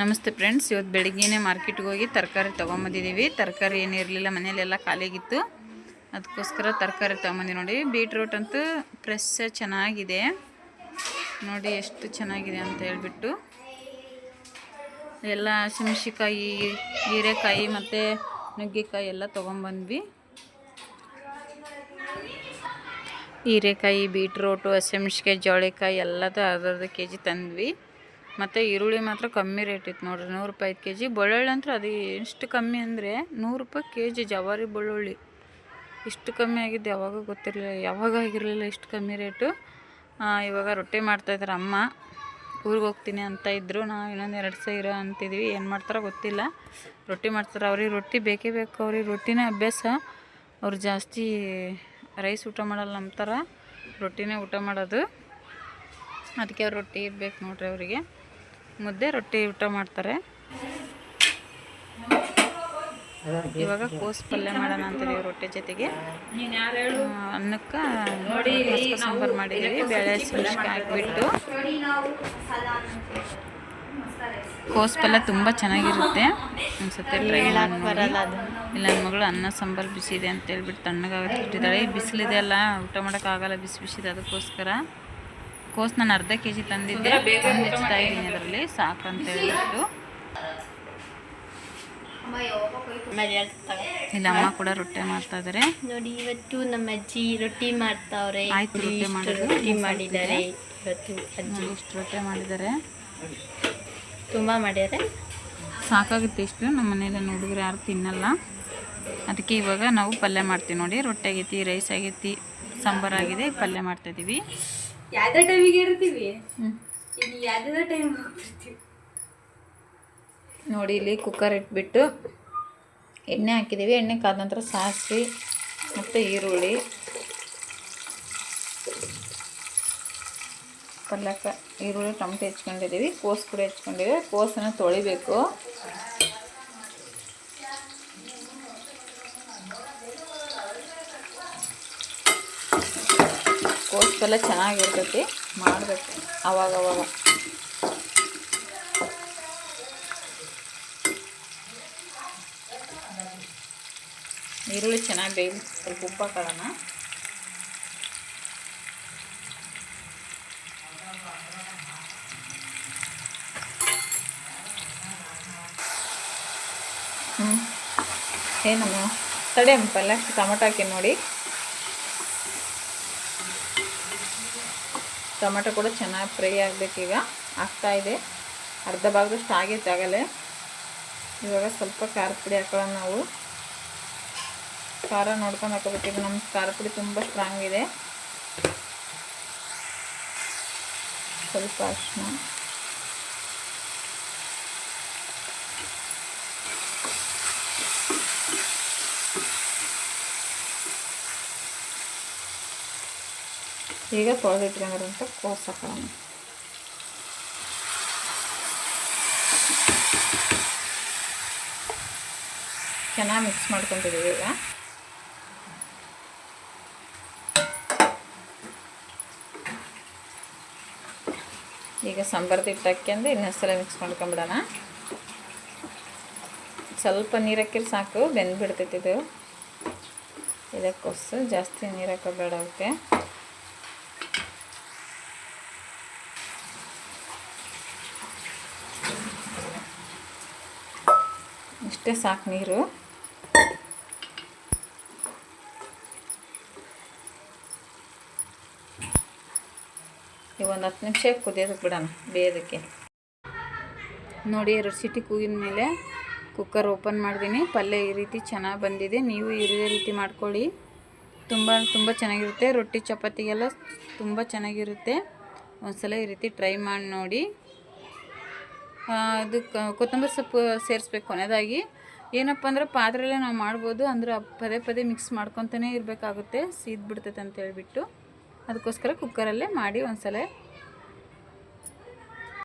ನಮಸ್ತೆ ಫ್ರೆಂಡ್ಸ್, ಇವತ್ತು ಬೆಳಿಗ್ಗೆನೇ ಮಾರ್ಕೆಟ್ಗೆ ಹೋಗಿ ತರಕಾರಿ ತೊಗೊಂಬಂದಿದ್ದೀವಿ. ತರಕಾರಿ ಏನಿರಲಿಲ್ಲ ಮನೇಲೆಲ್ಲ ಖಾಲಿಯಾಗಿತ್ತು. ಅದಕ್ಕೋಸ್ಕರ ತರಕಾರಿ ತೊಗೊಂಬಂದಿ ನೋಡಿ. ಬೀಟ್ರೂಟ್ ಅಂತೂ ಫ್ರೆಶ್ ಚೆನ್ನಾಗಿದೆ. ನೋಡಿ ಎಷ್ಟು ಚೆನ್ನಾಗಿದೆ ಅಂತ ಹೇಳ್ಬಿಟ್ಟು. ಎಲ್ಲ ಹಸಿಮೆಣ್ಸಿಕಾಯಿ ಹೀರೆಕಾಯಿ ಮತ್ತು ನುಗ್ಗೆಕಾಯಿ ಎಲ್ಲ ತೊಗೊಂಬಂದ್ವಿ. ಹೀರೆಕಾಯಿ ಬೀಟ್ರೋಟು ಹಸಿಮೆಣ್ಸಿಕಾಯಿ ಜವಳಿಕಾಯಿ ಎಲ್ಲದೂ ಅರ್ಧ ಕೆ ಜಿ ತಂದ್ವಿ. ಮತ್ತು ಈರುಳ್ಳಿ ಮಾತ್ರ ಕಮ್ಮಿ ರೇಟ್ ಇತ್ತು ನೋಡ್ರಿ, ನೂರು ರೂಪಾಯಿ ಕೆ ಜಿ ಬೆಳ್ಳುಳ್ಳಿ ಅಂತೂ ಅದು ಎಷ್ಟು ಕಮ್ಮಿ ಅಂದರೆ ನೂರು ರೂಪಾಯಿ ಕೆ ಜಿ ಜವಾರಿ ಬೆಳ್ಳುಳ್ಳಿ. ಇಷ್ಟು ಕಮ್ಮಿ ಆಗಿದ್ದು ಯಾವಾಗ ಗೊತ್ತಿರಲಿಲ್ಲ, ಯಾವಾಗ ಆಗಿರಲಿಲ್ಲ ಇಷ್ಟು ಕಮ್ಮಿ ರೇಟು ಇವಾಗ ರೊಟ್ಟಿ ಮಾಡ್ತಾಯಿದ್ದಾರೆ ಅಮ್ಮ. ಊರಿಗೆ ಹೋಗ್ತೀನಿ ಅಂತ ಇದ್ದರು ನಾವು ಇನ್ನೊಂದು ಎರಡು ಸಾವಿರ ಅಂತಿದ್ವಿ. ಏನು ಮಾಡ್ತಾರೋ ಗೊತ್ತಿಲ್ಲ. ರೊಟ್ಟಿ ಮಾಡ್ತಾರೆ. ಅವ್ರಿಗೆ ರೊಟ್ಟಿ ಬೇಕೇ ಬೇಕು. ಅವ್ರಿಗೆ ರೊಟ್ಟಿನೇ ಅಭ್ಯಾಸ. ಅವ್ರು ಜಾಸ್ತಿ ರೈಸ್ ಊಟ ಮಾಡಲ್ಲ ನಮ್ಮ ಥರ ರೊಟ್ಟಿನೇ ಊಟ ಮಾಡೋದು. ಅದಕ್ಕೆ ಅವ್ರು ರೊಟ್ಟಿ ಇರ್ಬೇಕು ನೋಡ್ರಿ ಅವರಿಗೆ. ಮುದ್ದೆ ರೊಟ್ಟಿ ಊಟ ಮಾಡ್ತಾರೆ. ಇವಾಗ ಕೋಸ್ ಪಲ್ಯ ಮಾಡೋಣ ಅಂತೀವಿ ರೊಟ್ಟಿ ಜೊತೆಗೆ. ಅನ್ನಕ್ಕೆ ನೋಡಿ ಸಾಂಬಾರು ಮಾಡಿದ್ದೀವಿ ಬೇಳೆ ಹಸಿಮೆಣ್ಸಿನ್ಕಾಯಿ ಹಾಕಿಬಿಟ್ಟು. ಕೋಸ್ ಪಲ್ಯ ತುಂಬ ಚೆನ್ನಾಗಿರುತ್ತೆ. ಒಂದ್ಸತಿ ಟ್ರೈ ಬರಲ್ಲ ಇಲ್ಲ ನನ್ನ ಮಗಳು ಅನ್ನ ಸಾಂಬಾರು ಬಿಸಿ ಇದೆ ಅಂತ ಹೇಳ್ಬಿಟ್ಟು ತಣ್ಣಗಾಗುತ್ತೆ ಬಿಟ್ಟಿದ್ದಾಳೆ ಬಿಸಿಲಿದೆ ಅಲ್ಲ ಊಟ ಮಾಡೋಕ್ಕಾಗಲ್ಲ ಬಿಸಿ ಬಿಸಿದೆ ಅದಕ್ಕೋಸ್ಕರ. ಕೋಸ್ ನಾನು ಅರ್ಧ ಕೆ ಜಿ ತಂದಿದ್ದೆ. ಹೆಚ್ಚುತ್ತಾ ಇದ್ದೀನಿ ಅದರಲ್ಲಿ ಸಾಕು ಅಂತ ಹೇಳ್ಬಿಟ್ಟು. ಇಲ್ಲ ಅಮ್ಮ ಕೂಡ ರೊಟ್ಟಿ ಮಾಡ್ತಾ ಇದ್ದಾರೆ. ನೋಡಿ ಇವತ್ತು ನಮ್ಮ ಅಜ್ಜಿ ರೊಟ್ಟಿ ಮಾಡ್ತಾವ್ರೆ. ಆಯ್ತು, ರೊಟ್ಟಿ ಮಾಡಿದ್ದಾರೆ ಇವತ್ತು ಅಜ್ಜಿ. ಇಷ್ಟು ರೊಟ್ಟಿ ಮಾಡಿದ್ದಾರೆ. ತುಂಬಾ ಮಾಡ್ಯಾರೆ. ಸಾಕಾಗುತ್ತೆ ಇಷ್ಟು. ನಮ್ಮ ಮನೇಲಿ ಹುಡುಗರು ಯಾರು ತಿನ್ನಲ್ಲ. ಅದಕ್ಕೆ ಇವಾಗ ನಾವು ಪಲ್ಯ ಮಾಡ್ತೀವಿ ನೋಡಿ. ರೊಟ್ಟಿ ಆಗೈತಿ ರೈಸ್ ಆಗೈತಿ ಸಾಂಬಾರಾಗಿದೆ ಪಲ್ಯ ಮಾಡ್ತಾಯಿದ್ದೀವಿ ಯಾವ್ದೇ ಟೈಮಿಗೆ ಇರ್ತೀವಿ. ಯಾವ್ದೇ ಟೈಮ್ ನೋಡಿ ಇಲ್ಲಿ ಕುಕ್ಕರ್ ಇಟ್ಬಿಟ್ಟು ಎಣ್ಣೆ ಹಾಕಿದ್ದೀವಿ. ಎಣ್ಣೆ ಕಾದ ನಂತರ ಸಾಸಿವೆ ಮತ್ತು ಈರುಳ್ಳಿ. ಪಲ್ಲಕ್ಕ ಈರುಳ್ಳಿ ಟೊಮೆಟೊ ಹೆಚ್ಕೊಂಡಿದ್ದೀವಿ. ಕೋಸು ಕೂಡ ಹೆಚ್ಕೊಂಡಿದ್ದೀವಿ. ಕೋಸನ್ನು ತೊಳಿಬೇಕು. ಪಲ್ಯ ಚೆನ್ನಾಗಿರ್ತೈತಿ, ಮಾಡಬೇಕು ಅವಾಗ ಅವಾಗ ಈರುಳ್ಳಿ ಚೆನ್ನಾಗಿ ಬೇಯಿ, ಸ್ವಲ್ಪ ಉಪ್ಪು ಹಾಕೋಣ. ಏನಮ್ಮ? ತಡೆ ಪಲ್ಯ, ಟೊಮೆಟೊ ಹಾಕಿ ನೋಡಿ. ಟೊಮೆಟೊ ಕೂಡ ಚೆನ್ನಾಗಿ ಫ್ರೈ ಆಗಬೇಕೀಗ ಇದೆ. ಅರ್ಧ ಭಾಗದಷ್ಟು ಆಗೈತೆ ಆಗಲೇ. ಇವಾಗ ಸ್ವಲ್ಪ ಖಾರ ಪುಡಿ ಹಾಕೊಳ್ಳೋಣ ನಾವು. ಖಾರ ನೋಡ್ಕೊಂಡು ಹಾಕೋಬೇಕು. ಈಗ ನಮ್ಮ ಖಾರ ಪುಡಿ ತುಂಬ ಸ್ಟ್ರಾಂಗ್ ಇದೆ. ಸ್ವಲ್ಪ ಅರಿಶಿನ ಈಗ ತೊಳೆದಿಟ್ಕೊಂಡಿರೋಂಥ ಕೋಸು ಹಾಕೋಣ ಚೆನ್ನಾಗಿ ಮಿಕ್ಸ್ ಮಾಡ್ಕೊತಿದ್ದೀವಿ ಈಗ. ಈಗ ಸಾಂಬಾರ್ದು ಹಿಟ್ಟು ಹಾಕ್ಯಂದು ಇನ್ನೊಂದ್ಸಲ ಮಿಕ್ಸ್ ಮಾಡ್ಕೊಂಬಿಡೋಣ. ಸ್ವಲ್ಪ ನೀರು ಹಾಕಿದ್ರೆ ಸಾಕು ಬೆಂದು ಬಿಡ್ತೈತಿ ಇದು. ಇದಕ್ಕೋಸ್ಕರ ಜಾಸ್ತಿ ನೀರು ಹಾಕೋಬೇಡ ಅವಕ್ಕೆ ಇಷ್ಟೇ ಸಾಕು ನೀರು. ಈಗ ಒಂದು ಹತ್ತು ನಿಮಿಷ ಕುದಿಯೋದಕ್ಕೆ ಬಿಡೋಣ, ಬೇಯೋದಕ್ಕೆ. ನೋಡಿ, ಎರಡು ಸಿಟಿ ಕೂಗಿದ ಮೇಲೆ ಕುಕ್ಕರ್ ಓಪನ್ ಮಾಡಿದ್ದೀನಿ ಪಲ್ಯ ಈ ರೀತಿ ಚೆನ್ನಾಗಿ ಬಂದಿದೆ. ನೀವು ಇದೇ ರೀತಿ ಮಾಡ್ಕೊಳ್ಳಿ. ತುಂಬ ತುಂಬ ಚೆನ್ನಾಗಿರುತ್ತೆ. ರೊಟ್ಟಿ ಚಪಾತಿಗೆಲ್ಲ ತುಂಬ ಚೆನ್ನಾಗಿರುತ್ತೆ. ಒಂದು ಸಲ ಈ ರೀತಿ ಟ್ರೈ ಮಾಡಿ ನೋಡಿ. ಅದು ಕೊತ್ತಂಬರಿ ಸೊಪ್ಪು ಸೇರಿಸ್ಬೇಕು ಕೊನೆಯದಾಗಿ ಏನಪ್ಪ ಅಂದ್ರೆ ಪಾತ್ರೆಯಲ್ಲೇ ನಾವು ಮಾಡ್ಬೋದು, ಅಂದ್ರೆ ಪದೇ ಪದೇ ಮಿಕ್ಸ್ ಮಾಡ್ಕೊತಾನೆ ಇರಬೇಕಾಗುತ್ತೆ ಸೀದ್ ಬಿಡ್ತೈತೆ ಅಂತ ಹೇಳ್ಬಿಟ್ಟು. ಅದಕ್ಕೋಸ್ಕರ ಕುಕ್ಕರಲ್ಲೇ ಮಾಡಿ ಒಂದ್ಸಲ